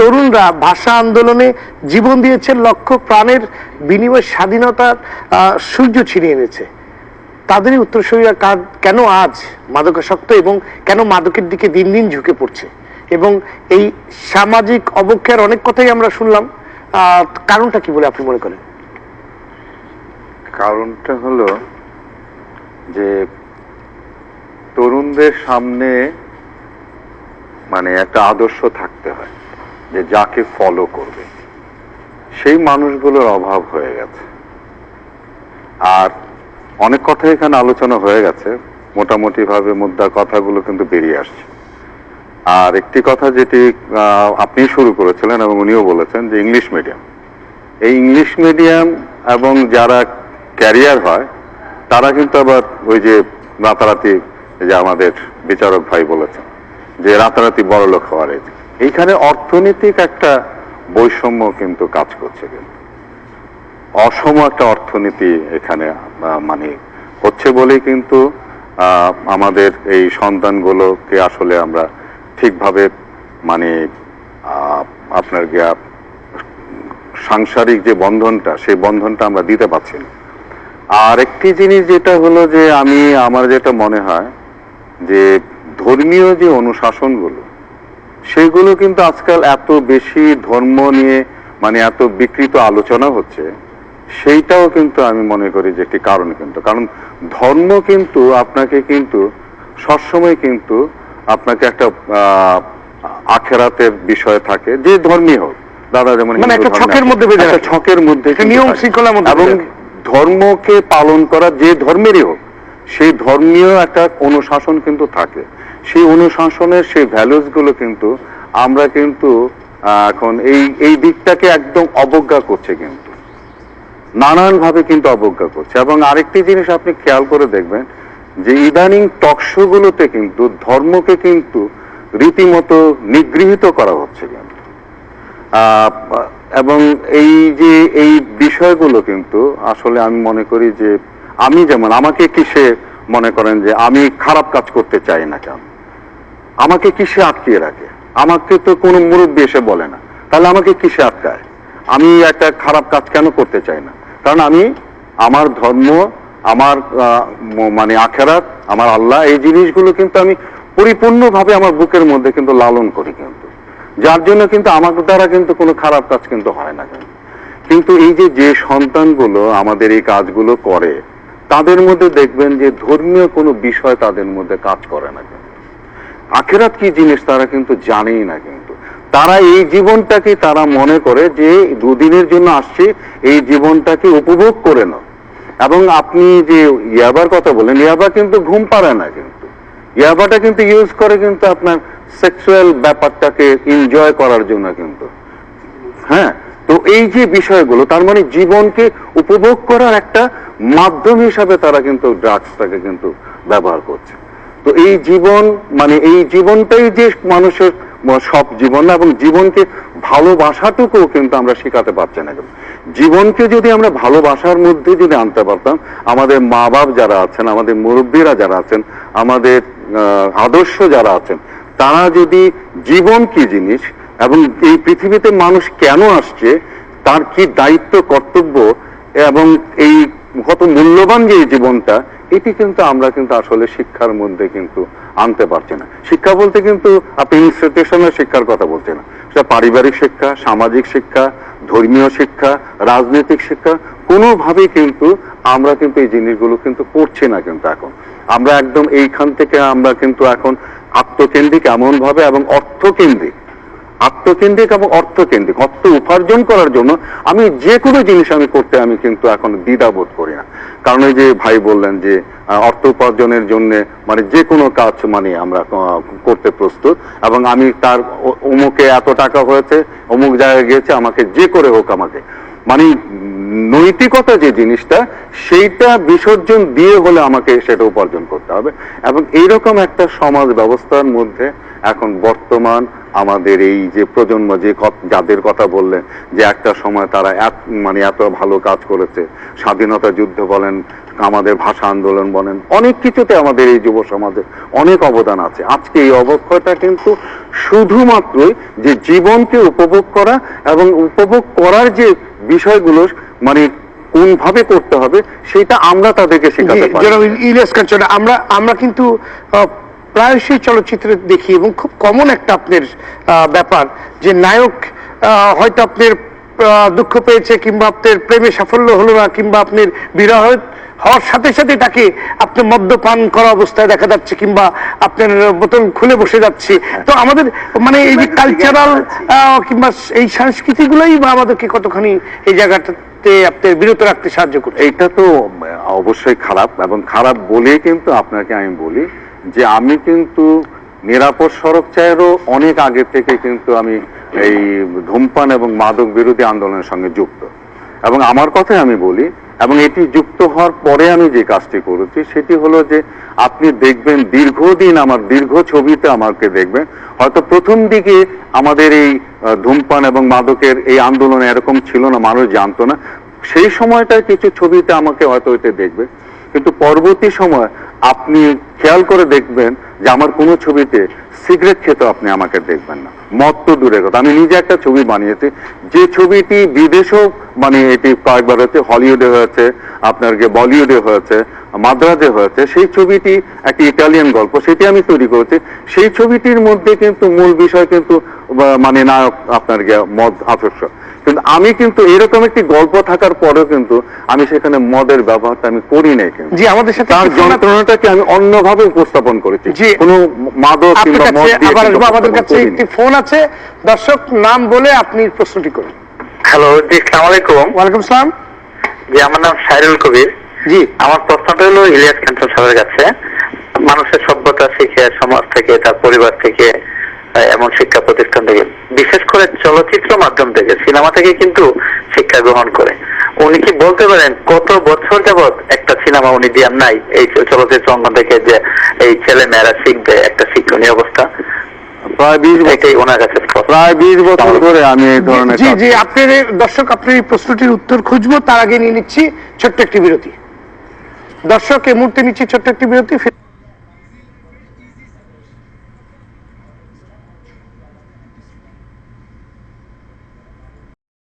তরুণরা ভাষা আন্দোলনে জীবন দিয়েছে, লক্ষ প্রাণের বিনিময়ে স্বাধীনতার সূর্য ছিনিয়ে এনেছে। তাদেরই উত্তরসূরিরা কেন আজ মাদকাসক্ত এবং কেন মাদকের দিকে দিন দিন ঝুঁকে পড়ছে? এবং এই সামাজিক অবক্ষয়ের অনেক কথাই আমরা শুনলাম কারণটা কি বলে আপনি মনে করেন? কারণটা হলো যে তরুণদের সামনে মানে একটা আদর্শ থাকতে হয়। যে যাকে ফলো করবে। সেই মানুষগুলোর অভাব হয়ে গেছে। আর অনেক কথা এখানে আলোচনা হয়ে গেছে। মোটামুটি ভাবে মুদ্রার কথাগুলো কিন্তু বেরিয়ে আসছে। আর একটি কথা যেটি আপনি শুরু করেছিলেন এবং উনিও বলেছেন যে ইংলিশ মিডিয়াম এই ইংলিশ মিডিয়াম এবং যারা ক্যারিয়ার হয়, তারা কিন্তু আবার ওই যে রাতারাতি যে আমাদের বিচারক ভাই বলেছেন যে রাতারাতি বড় লোক হওয়ার। এইখানে অর্থনৈতিক একটা বৈষম্য কিন্তু কাজ করছে কিন্তু। অসম একটা অর্থনীতি এখানে মানে হচ্ছে বলেই কিন্তু আমাদের এই সন্তানগুলোকে আসলে আমরা ঠিকভাবে মানে আপনার গিয়া সাংসারিক যে বন্ধনটা, সেই বন্ধনটা আমরা দিতে পারছি না। আর একটি জিনিস যেটা হলো যে, আমি, আমার যেটা মনে হয় যে, ধর্মীয় যে অনুশাসনগুলো সেগুলো কিন্তু আজকাল এত বেশি ধর্ম নিয়ে মানে এত বিকৃত আলোচনা হচ্ছে সেইটাও কিন্তু আমি মনে করি যে একটি কারণ কিন্তু। কারণ ধর্ম কিন্তু আপনাকে কিন্তু সবসময় কিন্তু আপনাকে একটা আখেরাতের বিষয় থাকে যে ধর্মী হোক। দাদা যেমন মানে একটা ছকের মধ্যে একটা ছকের মধ্যে নিয়ম। শৃঙ্খলার মধ্যে এবং ধর্মকে পালন করা যে ধর্মেরই হোক সেই ধর্মীয় একটা অনুশাসন কিন্তু থাকে। সেই অনুশাসনের সেই ভ্যালুসগুলো কিন্তু আমরা কিন্তু এখন এই এই দিকটাকে একদম অবজ্ঞা করছে কিন্তু। নানান ভাবে কিন্তু অবজ্ঞা করছে। এবং আরেকটি জিনিস আপনি খেয়াল করে দেখবেন যে ইদানিং টকশো গুলোতে কিন্তু ধর্মকে কিন্তু রীতিমতো নিগৃহীত করা হচ্ছে কিন্তু। এবং এই যে, এই বিষয়গুলো কিন্তু আসলে আমি মনে করি যে, আমি যেমন, আমাকে কিসে মনে করেন যে আমি খারাপ কাজ করতে চাই না কেন? আমাকে কিসে আটকিয়ে রাখে? আমাকে তো কোনো মুরব্বী এসে বলে না। তাহলে আমাকে কিসে আটকায়? আমি একটা খারাপ কাজ কেন করতে চাই না? কারণ আমি আমার ধর্ম, আমার মানে আখেরাত, আমার আল্লাহ, এই জিনিসগুলো কিন্তু আমি পরিপূর্ণভাবে আমার বুকের মধ্যে কিন্তু লালন করি কিন্তু। যার জন্য কিন্তু আমার দ্বারা কিন্তু কোনো খারাপ কাজ কিন্তু হয় না কিন্তু। কিন্তু এই যে যে সন্তানগুলো আমাদের এই কাজগুলো করে, তাদের মধ্যে দেখবেন যে ধর্মীয় কোনো বিষয় তাদের মধ্যে কাজ করে না কিন্তু। আখেরাত কি জিনিস তারা কিন্তু জানেই না কিন্তু। তারা এই জীবনটাকে তারা মনে করে যে দুদিনের জন্য আসছে, এই জীবনটাকে উপভোগ করে নাও। এবং আপনি যে ইয়াবার কথা বলেন ইয়াবা কিন্তু ঘুম পাড়ে না কিন্তু। ইয়াবাটা কিন্তু ইউজ করে কিন্তু আপনার সেক্সুয়াল ব্যাপারটাকে এনজয় করার জন্য কিন্তু। হ্যাঁ তো এই যে বিষয়গুলো, তার মানে জীবনকে উপভোগ করার একটা মাধ্যম হিসাবে তারা কিন্তু ড্রাগসটাকে কিন্তু ব্যবহার করছে। তো এই জীবন মানে এই জীবনটাই যে মানুষের সব জীবন না, এবং জীবনকে ভালোবাসাটুকুও কিন্তু আমরা শেখাতে পারছি না কিন্তু। জীবনকে যদি আমরা ভালোবাসার মধ্যে যদি আনতে পারতাম, আমাদের মা বাপ যারা আছেন, আমাদের মুরব্বীরা যারা আছেন, আমাদের আদর্শ যারা আছেন, তারা যদি জীবন কি জিনিস, এবং এই পৃথিবীতে মানুষ কেন আসছে, তার কি দায়িত্ব, কর্তব্য, এবং এই কত মূল্যবান যে জীবনটা এটি কিন্তু আমরা কিন্তু আসলে শিক্ষার মধ্যে কিন্তু আনতে পারছি না। শিক্ষা বলতে কিন্তু আপনি ইনস্টিটিউশনের শিক্ষার কথা বলছেন। না সেটা পারিবারিক শিক্ষা, সামাজিক শিক্ষা, ধর্মীয় শিক্ষা, রাজনৈতিক শিক্ষা, কোনোভাবেই কিন্তু আমরা কিন্তু এই জিনিসগুলো কিন্তু করছি না কিন্তু এখন। আমরা একদম এইখান থেকে আমরা কিন্তু এখন আত্মকেন্দ্রিক এমন ভাবে এবং অর্থকেন্দ্রিক, আত্মকেন্দ্রিক এবং অর্থকেন্দ্রিক, অর্থ উপার্জন করার জন্য আমি যে কোনো জিনিস আমি করতে আমি কিন্তু এখন দ্বিধাবোধ করি না। কারণ ওই যে ভাই বললেন যে অর্থ উপার্জনের জন্য মানে যে কোনো কাজ মানে আমরা করতে প্রস্তুত। এবং আমি তার অমুকে এত টাকা হয়েছে, অমুক জায়গায় গিয়েছে, আমাকে যে করে হোক আমাকে। মানে নৈতিকতা যে জিনিসটা, সেইটা বিসর্জন দিয়ে হলে আমাকে সেটা উপার্জন করতে হবে। এবং এইরকম একটা সমাজ ব্যবস্থার মধ্যে এখন বর্তমান আমাদের এই যে প্রজন্ম, যে যাদের কথা বললেন, যে একটা সময় তারা এত মানে এত ভালো কাজ করেছে। স্বাধীনতা যুদ্ধ বলেন, আমাদের ভাষা আন্দোলন বলেন, অনেক কিছুতে আমাদের এই যুব সমাজের অনেক অবদান আছে। আজকে এই অবক্ষয়টা কিন্তু শুধুমাত্রই যে জীবনকে উপভোগ করা এবং উপভোগ করার যে বিষয়গুলো মানে কোনভাবে করতে হবে সেটা আমরা তাদেরকে শেখাতে পারি। ইলিয়াস কাঞ্চন আমরা আমরা কিন্তু প্রায়শই চলচ্চিত্রে দেখি এবং খুব কমন একটা আপনার ব্যাপার যে নায়ক আহ, হয়তো আপনার দুঃখ পেয়েছে কিংবা আপনার প্রেমে সাফল্য হলো না কিংবা আপনার বিবাহ হওয়ার সাথে সাথে তাকে আপনি মদ্যপান করা অবস্থায় দেখা যাচ্ছে কিংবা আপনার বোতল খুলে বসে যাচ্ছে। তো আমাদের মানে এই যে কালচারাল কিংবা এই সংস্কৃতি সংস্কৃতিগুলোই বা আমাদেরকে কতখানি এই জায়গাটাতে আপনার বিরত রাখতে সাহায্য করছে? এইটা তো অবশ্যই খারাপ এবং খারাপ বলেই কিন্তু আপনাকে আমি বলি যে আমি কিন্তু নিরাপদ সড়ক চায়েরও অনেক আগে থেকে কিন্তু আমি এই ধূমপান এবং মাদক বিরোধী আন্দোলনের সঙ্গে যুক্ত। এবং আমার কথাই আমি বলি, এবং এটি যুক্ত হওয়ার পরে আমি যে কাজটি করেছি, সেটি হলো যে আপনি দেখবেন দীর্ঘদিন আমার, দীর্ঘ ছবিতে আমাকে দেখবেন। হয়তো প্রথম দিকে আমাদের এই ধূমপান এবং মাদকের এই আন্দোলন এরকম ছিল না, মানুষ জানতো না। সেই সময়টায় কিছু ছবিতে আমাকে হয়তো ওইটা দেখবে। কিন্তু পরবর্তী সময় আপনি খেয়াল করে দেখবেন যে আমার কোনো ছবিতে সিগারেট খেতে আপনি আমাকে দেখবেন না। মদ তো দূরের কথা। আমি নিজে একটা ছবি বানিয়েছি। যে ছবিটি বিদেশেও মানে এটি কয়েকবার হচ্ছে হলিউডে হয়েছে আপনার যে বলিউডে হয়েছে, মাদ্রাজে হয়েছে, সেই ছবিটি একটি ইটালিয়ান গল্প, সেটি আমি তৈরি করেছি। সেই ছবিটির মধ্যে কিন্তু মূল বিষয় কিন্তু মানে নায়ক আপনার গিয়ে মদ আদর্শ কিন্তু আমি কিন্তু এরকম একটি গল্প থাকার পরেও কিন্তু আমি সেখানে মদের ব্যবহারটা আমি করি নাই কিন্তু। জি আমাদের সাথে তার। যন্ত্রণাটাকে আমি অন্যভাবে উপস্থাপন করেছি। জি। কোনো মাদক কিংবা মদ দিয়ে আবার আমাদের কাছে একটি ফোন আছে। দর্শক নাম বলে আপনি প্রশ্নটি করুন। হ্যালো জি সালাম আলাইকুম। ওয়ালাইকুম সালাম। জি আমার নাম সাইরুল কবির। জি। আমার প্রশ্নটা হলো ইলিয়াস খান সাহেবের কাছে। মানুষের সভ্যতা শিখে সমাজ থেকে তার পরিবার থেকে এমন শিক্ষা প্রতিষ্ঠান থেকে বিশেষ করে চলচ্চিত্র মাধ্যম থেকে সিনেমা থেকে কিন্তু শিক্ষা গ্রহণ করে। উনি কি বলতে পারেন কত বছর যাবত একটা সিনেমা উনি দিয়ার নাই এই চলচ্চিত্র অঙ্গন থেকে যে এই ছেলে মেয়েরা শিখবে একটা শিক্ষণীয় অবস্থা? প্রায় বিশ বছর। ওনার কাছে প্রায় বিশ বছর ধরে আমি এই ধরনের জি জি আপনার দর্শক আপনার এই প্রশ্নটির উত্তর খুঁজবো তার আগে নিয়ে নিচ্ছি ছোট্ট একটি বিরতি। দর্শক এই মুহূর্তে নিচ্ছি ছোট্ট একটি বিরতি ফিরে-